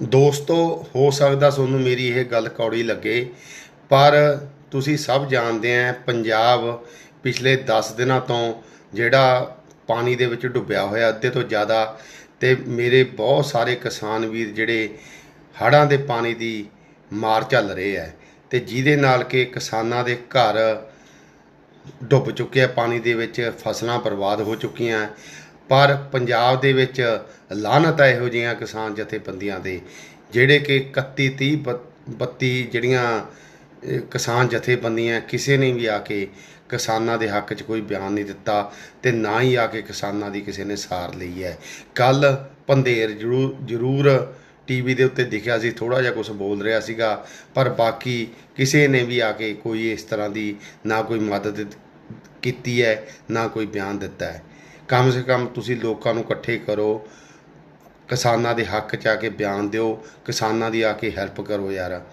ਦੋਸਤੋ, ਹੋ ਸਕਦਾ ਤੁਹਾਨੂੰ ਮੇਰੀ ਇਹ ਗੱਲ ਕੌੜੀ ਲੱਗੇ, ਪਰ ਤੁਸੀਂ ਸਭ ਜਾਣਦੇ ਆ ਪੰਜਾਬ ਪਿਛਲੇ 10 ਦਿਨਾਂ ਤੋਂ ਜਿਹੜਾ ਪਾਣੀ ਦੇ ਵਿੱਚ ਡੁੱਬਿਆ ਹੋਇਆ, ਅੱਧੇ ਤੋਂ ਜ਼ਿਆਦਾ, ਤੇ ਮੇਰੇ ਬਹੁਤ ਸਾਰੇ ਕਿਸਾਨ ਵੀਰ ਜਿਹੜੇ ਹੜ੍ਹਾਂ ਦੇ ਪਾਣੀ ਦੀ ਮਾਰ ਝੱਲ ਰਹੇ ਆ, ਤੇ ਜਿਹਦੇ ਨਾਲ ਕਿ ਕਿਸਾਨਾਂ ਦੇ ਘਰ ਡੁੱਬ ਚੁੱਕੇ ਆ, ਪਾਣੀ ਦੇ ਵਿੱਚ ਫਸਲਾਂ ਬਰਬਾਦ ਹੋ ਚੁੱਕੀਆਂ ਪਰ ਪੰਜਾਬ ਦੇ ਵਿੱਚ ਲਾਹਨਤ ਹੈ ਇਹੋ ਜਿਹੀਆਂ ਕਿਸਾਨ ਜਥੇਬੰਦੀਆਂ ਦੇ, ਜਿਹੜੇ ਕਿ 31 30 32 ਜਿਹੜੀਆਂ ਕਿਸਾਨ ਜਥੇਬੰਦੀਆਂ, ਕਿਸੇ ਨੇ ਵੀ ਆ ਕੇ ਕਿਸਾਨਾਂ ਦੇ ਹੱਕ 'ਚ ਕੋਈ ਬਿਆਨ ਨਹੀਂ ਦਿੱਤਾ ਤੇ ਨਾ ਹੀ ਆ ਕੇ ਕਿਸਾਨਾਂ ਦੀ ਕਿਸੇ ਨੇ ਸਾਰ ਲਈ ਹੈ। ਕੱਲ ਪੰਧੇਰ ਜ਼ਰੂਰ ਜ਼ਰੂਰ ਟੀਵੀ ਦੇ ਉੱਤੇ ਦਿਖਿਆ ਸੀ ਥੋੜਾ ਜਿਹਾ ਕੁਝ ਬੋਲ ਰਿਹਾ ਸੀਗਾ, ਪਰ ਬਾਕੀ ਕਿਸੇ ਨੇ ਵੀ ਆ ਕੇ ਕੋਈ ਇਸ ਤਰ੍ਹਾਂ ਦੀ ਨਾ ਕੋਈ ਮਦਦ ਕੀਤੀ ਹੈ, ਨਾ ਕੋਈ ਬਿਆਨ ਦਿੱਤਾ ਹੈ। ਕਮ ਸੇ ਕਮ ਤੁਸੀਂ ਲੋਕਾਂ ਨੂੰ ਇਕੱਠੇ ਕਰੋ, ਕਿਸਾਨਾਂ ਦੇ ਹੱਕ 'ਚ ਆ ਕੇ ਬਿਆਨ ਦਿਓ, ਕਿਸਾਨਾਂ ਦੀ ਆ ਕੇ ਹੈਲਪ ਕਰੋ ਯਾਰ।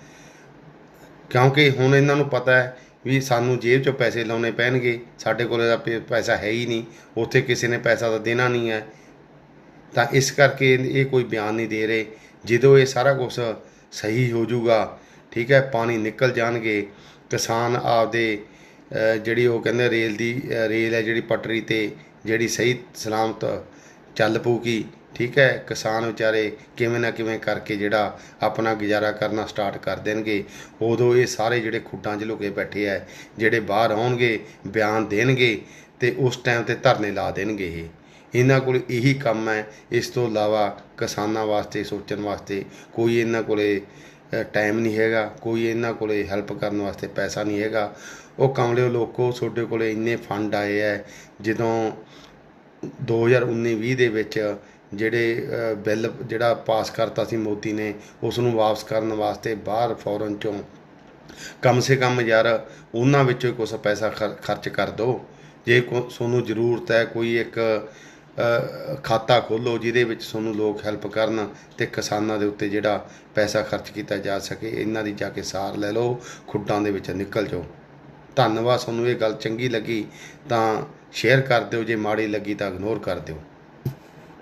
ਕਿਉਂਕਿ ਹੁਣ ਇਹਨਾਂ ਨੂੰ ਪਤਾ ਹੈ ਵੀ ਸਾਨੂੰ ਜੇਬ 'ਚੋਂ ਪੈਸੇ ਲਾਉਣੇ ਪੈਣਗੇ, ਸਾਡੇ ਕੋਲ ਤਾਂ ਪੈ- ਪੈਸਾ ਹੈ ਹੀ ਨਹੀਂ, ਉੱਥੇ ਕਿਸੇ ਨੇ ਪੈਸਾ ਤਾਂ ਦੇਣਾ ਨਹੀਂ ਹੈ। ਤਾਂ ਇਸ ਕਰਕੇ ਇਹ ਕੋਈ ਬਿਆਨ ਨਹੀਂ ਦੇ ਰਹੇ। ਜਦੋਂ ਇਹ ਸਾਰਾ ਕੁਝ ਸਹੀ ਹੋ ਜਾਊਗਾ, ਠੀਕ ਹੈ, ਪਾਣੀ ਨਿਕਲ ਜਾਣਗੇ, ਕਿਸਾਨ ਆਪਦੇ ਜਿਹੜੀ ਉਹ ਕਹਿੰਦੇ ਰੇਲ ਦੀ ਰੇਲ ਹੈ ਜਿਹੜੀ ਪਟਰੀ ਤੇ ਜਿਹੜੀ ਸਹੀ ਸਲਾਮਤ ਚੱਲ ਪਊਗੀ, ਠੀਕ ਹੈ? ਕਿਸਾਨ ਵਿਚਾਰੇ ਕਿਵੇਂ ਨਾ ਕਿਵੇਂ ਕਰਕੇ ਜਿਹੜਾ ਆਪਣਾ ਗੁਜ਼ਾਰਾ ਕਰਨਾ ਸਟਾਰਟ ਕਰ ਦੇਣਗੇ। ਉਦੋਂ ਇਹ ਸਾਰੇ ਜਿਹੜੇ ਖੁੱਡਾਂ 'ਚ ਲੁਕੇ ਬੈਠੇ ਆ, ਜਿਹੜੇ ਬਾਹਰ ਆਉਣਗੇ, ਬਿਆਨ ਦੇਣਗੇ ਤੇ ਉਸ ਟਾਈਮ ਤੇ ਧਰਨੇ ਲਾ ਦੇਣਗੇ ਇਹ। ਇਹਨਾਂ ਕੋਲ ਇਹੀ ਕੰਮ ਹੈ। ਇਸ ਤੋਂ ਇਲਾਵਾ ਕਿਸਾਨਾਂ ਵਾਸਤੇ, ਸੋਚਣ ਵਾਸਤੇ ਕੋਈ ਇਹਨਾਂ ਕੋਲੇ ਟਾਈਮ ਨਹੀਂ ਹੈਗਾ, ਕੋਈ ਇਹਨਾਂ ਕੋਲੇ ਹੈਲਪ ਕਰਨ ਵਾਸਤੇ ਪੈਸਾ ਨਹੀਂ ਹੈਗਾ। ਉਹ ਕਮਲਿਓ ਲੋਕੋ ਤੁਹਾਡੇ ਕੋਲੇ ਇੰਨੇ ਫੰਡ ਆਏ ਹੈ ਜਦੋਂ 2019-20 ਦੇ ਵਿੱਚ ਜਿਹੜੇ ਬਿੱਲ ਜਿਹੜਾ ਪਾਸ ਕਰਤਾ ਸੀ ਮੋਦੀ ਨੇ ਉਸ ਨੂੰ ਵਾਪਸ ਕਰਨ ਵਾਸਤੇ ਬਾਹਰ ਫੌਰਨ ਚੋਂ ਕਮ ਸੇ ਕਮ ਯਾਰ ਉਹਨਾਂ ਵਿੱਚੋਂ ਕੁਝ ਪੈਸਾ ਖਰ- ਖਰਚ ਕਰ ਦਿਓ ਜੇ ਕੋ, ਤੁਹਾਨੂੰ ਜ਼ਰੂਰਤ ਹੈ, ਕੋਈ ਇੱਕ ਖਾਤਾ ਖੋਲੋ ਜਿਹਦੇ ਵਿੱਚ ਤੁਹਾਨੂੰ ਲੋਕ ਹੈਲਪ ਕਰਨ ਤੇ ਕਿਸਾਨਾਂ ਦੇ ਉੱਤੇ ਜਿਹੜਾ ਪੈਸਾ ਖਰਚ ਕੀਤਾ ਜਾ ਸਕੇ, ਇਹਨਾਂ ਦੀ ਜਾ ਕੇ ਸਾਰ ਲੈ ਲਓ, ਖੁੱਡਾਂ ਦੇ ਵਿੱਚ ਨਿਕਲ ਜਾਓ। ਧੰਨਵਾਦ, ਤੁਹਾਨੂੰ ਇਹ ਗੱਲ ਚੰਗੀ ਲੱਗੀ ਤਾਂ ਸ਼ੇਅਰ ਕਰ ਦਿਓ, ਜੇ ਮਾੜੀ ਲੱਗੀ ਤਾਂ ਇਗਨੋਰ ਕਰ ਦਿਓ।